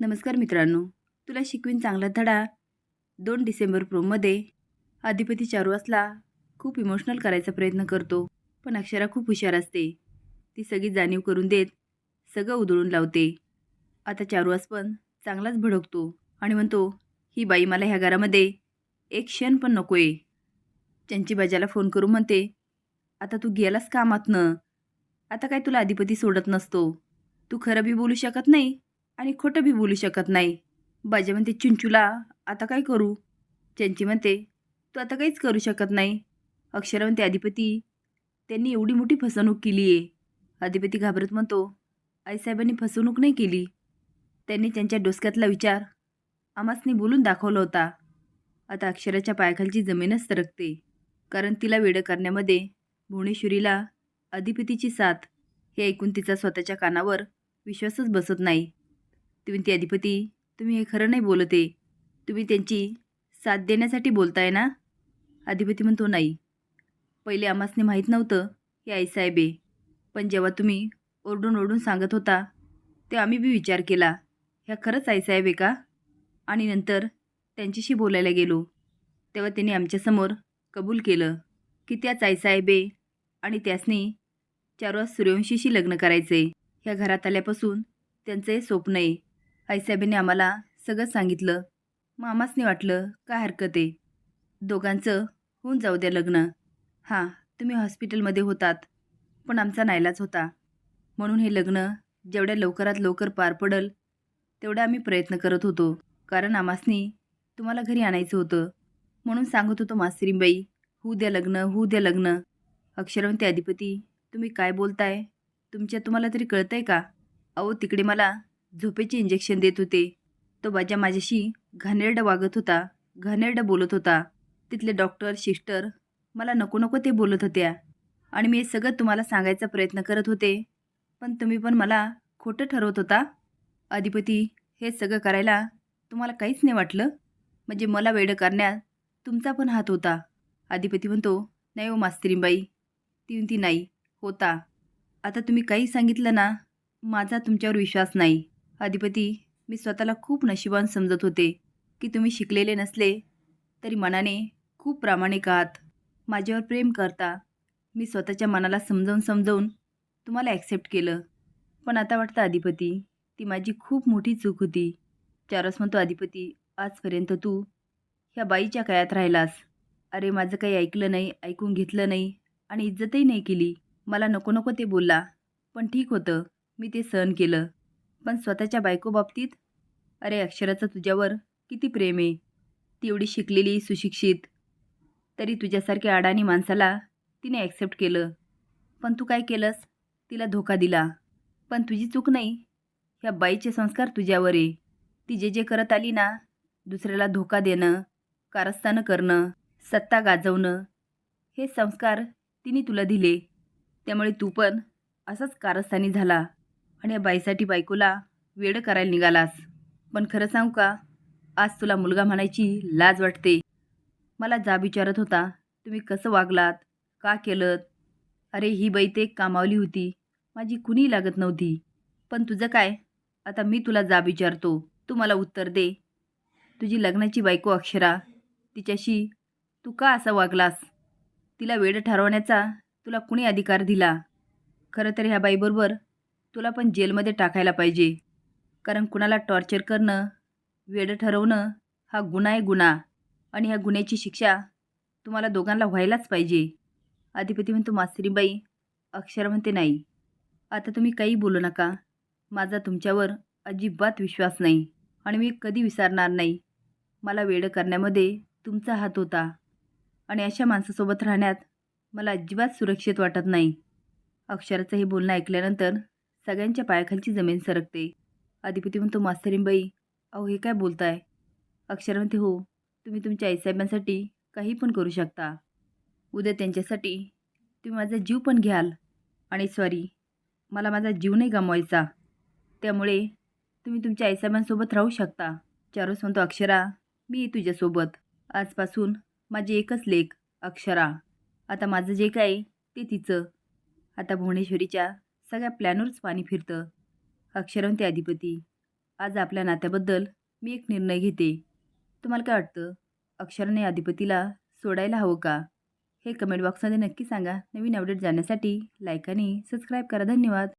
नमस्कार मित्रांनो तुला शिकवीन चांगला धडा. दोन डिसेंबर प्रोमध्ये अधिपती चारुवासला खूप इमोशनल करायचा प्रयत्न करतो पण अक्षरा खूप हुशार असते. ती सगळी जाणीव करून देत सगळं उधळून लावते. आता चारुवास पण चांगलाच भडकतो आणि म्हणतो ही बाई मला ह्या घरामध्ये एक क्षण पण नको आहे त्यांची बाजाला फोन करून म्हणते आता तू गेलास कामातनं. आता काय तुला अधिपती सोडत नसतो. तू खरं बी बोलू शकत नाही आणि खोटं बी बोलू शकत नाही. बाजा म्हणते चिंचूला आता काय करू? चंची म्हणते तू आता काहीच करू शकत नाही. अक्षरा म्हणते अधिपती त्यांनी एवढी मोठी फसवणूक केली आहे अधिपती घाबरत म्हणतो आईसाहेबांनी फसवणूक नाही केली. त्यांनी त्यांच्या डोसक्यातला विचार आमासनी बोलून दाखवला होता. आता अक्षराच्या पायाखालची जमीनच सरकते कारण तिला वेडं करण्यामध्ये भुवनेश्वरीला अधिपतीची साथ हे ऐकून तिचा स्वतःच्या कानावर विश्वासच बसत नाही. ती म्हणते अधिपती तुम्ही हे खरं नाही बोलते. तुम्ही त्यांची साथ देण्यासाठी बोलताय ना? अधिपती म्हणतो नाही. पहिले आम्हासने माहीत नव्हतं हे आईसाहेब आहे पण जेव्हा तुम्ही ओरडून ओरडून सांगत होता तेव्हा आम्ही बी विचार केला ह्या खरंच आईसाहेब आहे का? आणि नंतर त्यांच्याशी बोलायला गेलो. तेव्हा त्यांनी आमच्यासमोर कबूल केलं की त्याच आईसाहेब आहे आणि त्यासनी चारवाज सूर्यवंशीशी लग्न करायचे ह्या घरात आल्यापासून त्यांचं हे स्वप्न आहे. आईसाहेबांनी आम्हाला सगळं सांगितलं. मामासनी वाटलं काय हरकत आहे? दोघांचं होऊन जाऊ द्या लग्न. हां तुम्ही हॉस्पिटलमध्ये होतात पण आमचा नाईलाज होता. म्हणून हे लग्न जेवढ्या लवकरात लवकर पार पडल तेवढा आम्ही प्रयत्न करत होतो. कारण आमासनी तुम्हाला घरी आणायचं होतं. म्हणून सांगत होतो मास्तरीबाई होऊ द्या लग्न होऊ द्या लग्न. अक्षरवंती अधिपती तुम्ही काय बोलताय? तुमच्या तुम्हाला तरी कळतंय का? अहो तिकडे मला झोपेचे इंजेक्शन देत होते. तो बाजा माझ्याशी घाणेरडं वागत होता घाणेरडं बोलत होता. तिथले डॉक्टर सिस्टर मला नको नको ते बोलत होत्या. आणि मी हे सगळं तुम्हाला सांगायचा प्रयत्न करत होते. पण तुम्ही पण मला खोटं ठरवत होता. अधिपती हे सगळं करायला तुम्हाला काहीच नाही वाटलं? म्हणजे मला वेडं करण्यात तुमचा पण हात होता. अधिपती म्हणतो नाही हो मास्तरीबाई ती म्हणती नाही होता. आता तुम्ही काही सांगितलं ना माझा तुमच्यावर विश्वास नाही. अधिपती मी स्वतःला खूप नशिबान समजत होते की तुम्ही शिकलेले नसले तरी मनाने खूप प्रामाणिक आहात. माझ्यावर प्रेम करता. मी स्वतःच्या मनाला समजावून समजावून तुम्हाला ॲक्सेप्ट केलं. पण आता वाटतं अधिपती ती माझी खूप मोठी चूक होती. चारस म्हणतो अधिपती आजपर्यंत तू ह्या बाईच्या कायात राहिलास. अरे माझं काही ऐकलं नाही ऐकून घेतलं नाही आणि इज्जतही नाही केली. मला नको नको ते बोलला. पण ठीक होतं. मी ते सहन केलं. पण स्वतःच्या बायको बाबतीत अरे अक्षराचं तुझ्यावर किती प्रेम आहे. ती एवढी शिकलेली सुशिक्षित. तरी तुझ्यासारख्या अडाणी माणसाला तिने ॲक्सेप्ट केलं. पण तू काय केलंस? तिला धोका दिला. पण तुझी चूक नाही. ह्या बाईचे संस्कार तुझ्यावर आहे. ती जे जे करत आली ना दुसऱ्याला धोका देणं कारस्थानं करणं सत्ता गाजवणं हे संस्कार तिने तुला दिले. त्यामुळे तू पण असाच कारस्थानी झाला. आणि या बाईसाठी बायकोला वेळ करायला निघालास. पण खरं सांगू का? आज तुला मुलगा म्हणायची लाज वाटते. मला जा विचारत होता तुम्ही कसं वागलात? का केलं अरे ही बाई ते कामावली होती. माझी कुणी लागत नव्हती. पण तुझं काय? आता मी तुला जा विचारतो. तू मला उत्तर दे. तुझी लग्नाची बायको अक्षरा. तिच्याशी तू का असा वागलास? तिला वेड ठरवण्याचा तुला कुणी अधिकार दिला? खरं तर ह्या बाईबरोबर तुला पण जेलमध्ये टाकायला पाहिजे. कारण कुणाला टॉर्चर करणं वेड ठरवणं हा गुन्हा आहे गुन्हा. आणि ह्या गुन्ह्याची शिक्षा तुम्हाला दोघांना व्हायलाच पाहिजे. अधिपती म्हणतो मास्तरीबाई अक्षर म्हणते नाही. आता तुम्ही काही बोलू नका. माझा तुमच्यावर अजिबात विश्वास नाही. आणि मी कधी विसरणार नाही. मला वेडं करण्यामध्ये तुमचा हात होता. आणि अशा माणसासोबत राहण्यात मला अजिबात सुरक्षित वाटत नाही. अक्षराचं हे बोलणं ऐकल्यानंतर सगळ्यांच्या पायाखालची जमीन सरकते. अधिपती म्हणतो मास्तरींबाई अहो हे काय बोलताय? अक्षर म्हणते हो तुम्ही तुमच्या आईसाहेबांसाठी काही पण करू शकता. उद्या त्यांच्यासाठी तुम्ही माझा जीव पण घ्याल. आणि सॉरी मला माझा जीव नाही गमवायचा. त्यामुळे तुम्ही तुमच्या आईसाहेबांसोबत राहू शकता. चारूस म्हणतो अक्षरा मी तुझ्यासोबत. आजपासून माझी एकच लेख अक्षरा. आता माझं जे काय ते तिचं. आता भुवनेश्वरीच्या सगळ्या प्लॅनवरच पाणी फिरतं. अक्षरवंती अधिपती आज आपल्या नात्याबद्दल मी एक निर्णय घेते. तुम्हाला काय वाटतं? अक्षराने अधिपतीला सोडायला हवं का? हे कमेंट बॉक्समध्ये नक्की सांगा. नवीन अपडेट जाण्यासाठी लाईक आणि सबस्क्राईब करा. धन्यवाद.